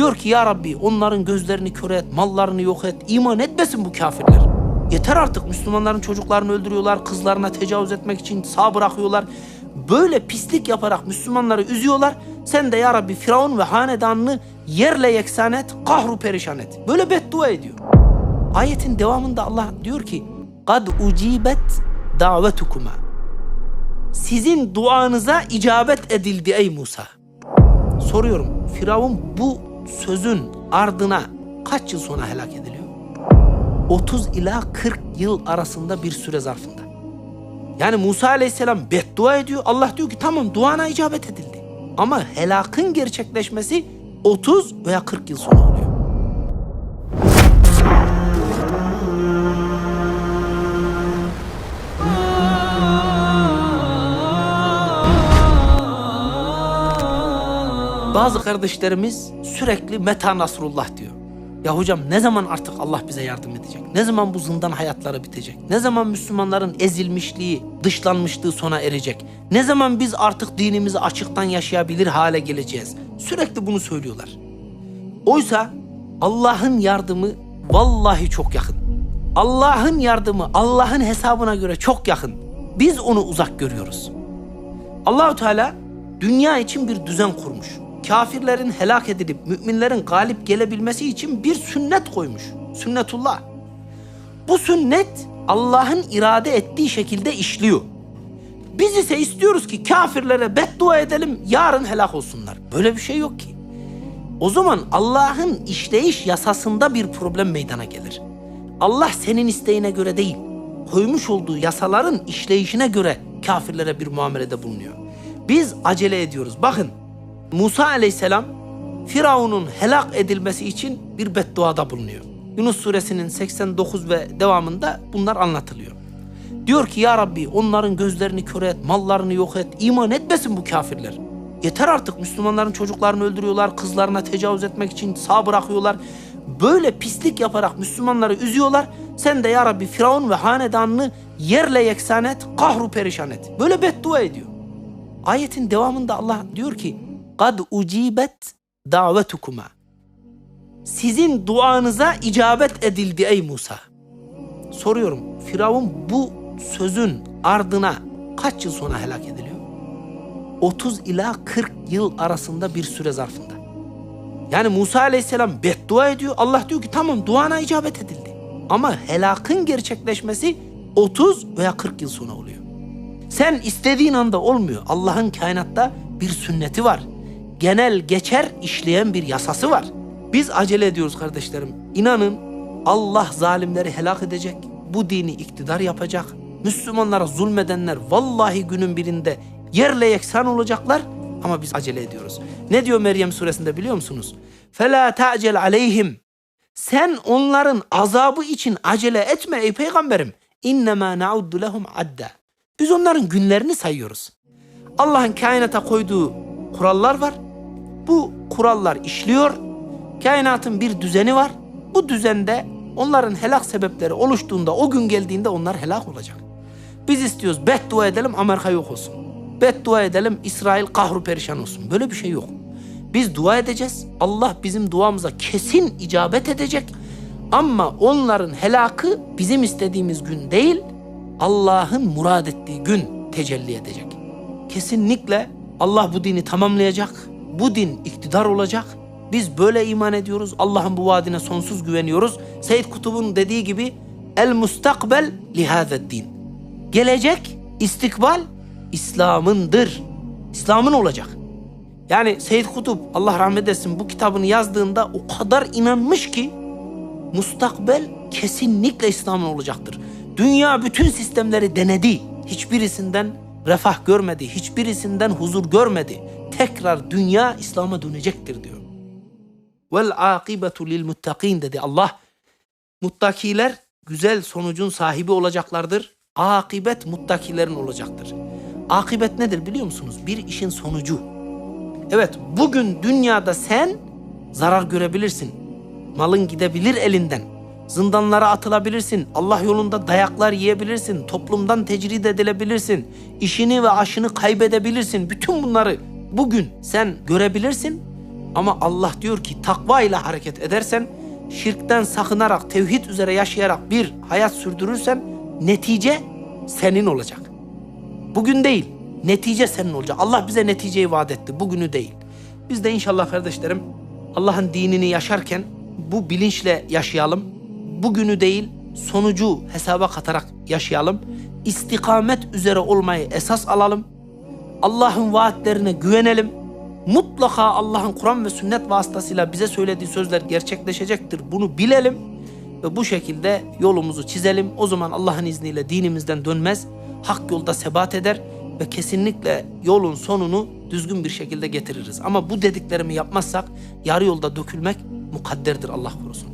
Diyor ki ya Rabbi onların gözlerini kör et, mallarını yok et, iman etmesin bu kafirler. Yeter artık Müslümanların çocuklarını öldürüyorlar, kızlarına tecavüz etmek için sağ bırakıyorlar. Böyle pislik yaparak Müslümanları üzüyorlar. Sen de ya Rabbi Firavun ve hanedanını yerle yeksan et, kahru perişan et. Böyle beddua ediyor. Ayetin devamında Allah diyor ki kad ucibet davetukuma. Sizin duanıza icabet edildi ey Musa. Soruyorum Firavun bu sözün ardına kaç yıl sonra helak ediliyor? 30 ila 40 yıl arasında bir süre zarfında. Yani Musa aleyhisselam beddua ediyor. Allah diyor ki tamam duana icabet edildi. Ama helakın gerçekleşmesi 30 veya 40 yıl sonra oluyor. Bazı kardeşlerimiz sürekli meta nasrullah diyor. Ya hocam ne zaman artık Allah bize yardım edecek? Ne zaman bu zindan hayatları bitecek? Ne zaman Müslümanların ezilmişliği, dışlanmışlığı sona erecek? Ne zaman biz artık dinimizi açıktan yaşayabilir hale geleceğiz? Sürekli bunu söylüyorlar. Oysa Allah'ın yardımı vallahi çok yakın. Allah'ın yardımı Allah'ın hesabına göre çok yakın. Biz onu uzak görüyoruz. Allahu Teala dünya için bir düzen kurmuş. Kafirlerin helak edilip müminlerin galip gelebilmesi için bir sünnet koymuş. Sünnetullah. Bu sünnet Allah'ın irade ettiği şekilde işliyor. Biz ise istiyoruz ki kafirlere beddua edelim yarın helak olsunlar. Böyle bir şey yok ki. O zaman Allah'ın işleyiş yasasında bir problem meydana gelir. Allah senin isteğine göre değil, koymuş olduğu yasaların işleyişine göre kafirlere bir muamelede bulunuyor. Biz acele ediyoruz. Bakın Musa aleyhisselam Firavun'un helak edilmesi için bir bedduada bulunuyor. Yunus suresinin 89 ve devamında bunlar anlatılıyor. Diyor ki ya Rabbi onların gözlerini kör et, mallarını yok et, iman etmesin bu kafirler. Yeter artık Müslümanların çocuklarını öldürüyorlar, kızlarına tecavüz etmek için sağ bırakıyorlar. Böyle pislik yaparak Müslümanları üzüyorlar. Sen de ya Rabbi Firavun ve hanedanını yerle yeksan et, kahru perişan et. Böyle beddua ediyor. Ayetin devamında Allah diyor ki kad ucibet davetukuma. Sizin duanıza icabet edildi ey Musa. Soruyorum Firavun bu sözün ardına kaç yıl sonra helak ediliyor? 30 ila 40 yıl arasında bir süre zarfında. Yani Musa aleyhisselam beddua ediyor. Allah diyor ki tamam duana icabet edildi. Ama helakın gerçekleşmesi 30 veya 40 yıl sonra oluyor. Sen istediğin anda olmuyor. Allah'ın kainatta bir sünneti var genel geçer işleyen bir yasası var. Biz acele ediyoruz kardeşlerim. İnanın Allah zalimleri helak edecek. Bu dini iktidar yapacak. Müslümanlara zulmedenler vallahi günün birinde yerle yeksan olacaklar ama biz acele ediyoruz. Ne diyor Meryem suresinde biliyor musunuz? Fela ta'cel aleyhim. Sen onların azabı için acele etme ey peygamberim. İnnemâ na'uddu lehum adda. Biz onların günlerini sayıyoruz. Allah'ın kainata koyduğu kurallar var. Bu kurallar işliyor. Kainatın bir düzeni var. Bu düzende onların helak sebepleri oluştuğunda o gün geldiğinde onlar helak olacak. Biz istiyoruz beddua edelim Amerika yok olsun. Beddua edelim İsrail kahru perişan olsun. Böyle bir şey yok. Biz dua edeceğiz. Allah bizim duamıza kesin icabet edecek. Ama onların helakı bizim istediğimiz gün değil, Allah'ın murad ettiği gün tecelli edecek. Kesinlikle Allah bu dini tamamlayacak. Bu din iktidar olacak. Biz böyle iman ediyoruz. Allah'ın bu vaadine sonsuz güveniyoruz. Seyyid Kutub'un dediği gibi el mustakbel lihazed din. Gelecek, istikbal İslam'ındır. İslam'ın olacak. Yani Seyyid Kutup Allah rahmet etsin bu kitabını yazdığında o kadar inanmış ki mustakbel kesinlikle İslam'ın olacaktır. Dünya bütün sistemleri denedi. Hiçbirisinden refah görmedi. Hiçbirisinden huzur görmedi. Tekrar dünya İslam'a dönecektir diyor. Vel akibetu lil muttakin dedi Allah. Muttakiler güzel sonucun sahibi olacaklardır. Akibet muttakilerin olacaktır. Akibet nedir biliyor musunuz? Bir işin sonucu. Evet bugün dünyada sen zarar görebilirsin. Malın gidebilir elinden. Zindanlara atılabilirsin. Allah yolunda dayaklar yiyebilirsin. Toplumdan tecrid edilebilirsin. İşini ve aşını kaybedebilirsin. Bütün bunları bugün sen görebilirsin. Ama Allah diyor ki takva ile hareket edersen, şirkten sakınarak, tevhid üzere yaşayarak bir hayat sürdürürsen netice senin olacak. Bugün değil, netice senin olacak. Allah bize neticeyi vaat etti, bugünü değil. Biz de inşallah kardeşlerim Allah'ın dinini yaşarken bu bilinçle yaşayalım. Bugünü değil, sonucu hesaba katarak yaşayalım. İstikamet üzere olmayı esas alalım. Allah'ın vaatlerine güvenelim. Mutlaka Allah'ın Kur'an ve sünnet vasıtasıyla bize söylediği sözler gerçekleşecektir. Bunu bilelim ve bu şekilde yolumuzu çizelim. O zaman Allah'ın izniyle dinimizden dönmez, hak yolda sebat eder ve kesinlikle yolun sonunu düzgün bir şekilde getiririz. Ama bu dediklerimi yapmazsak yarı yolda dökülmek mukadderdir Allah korusun.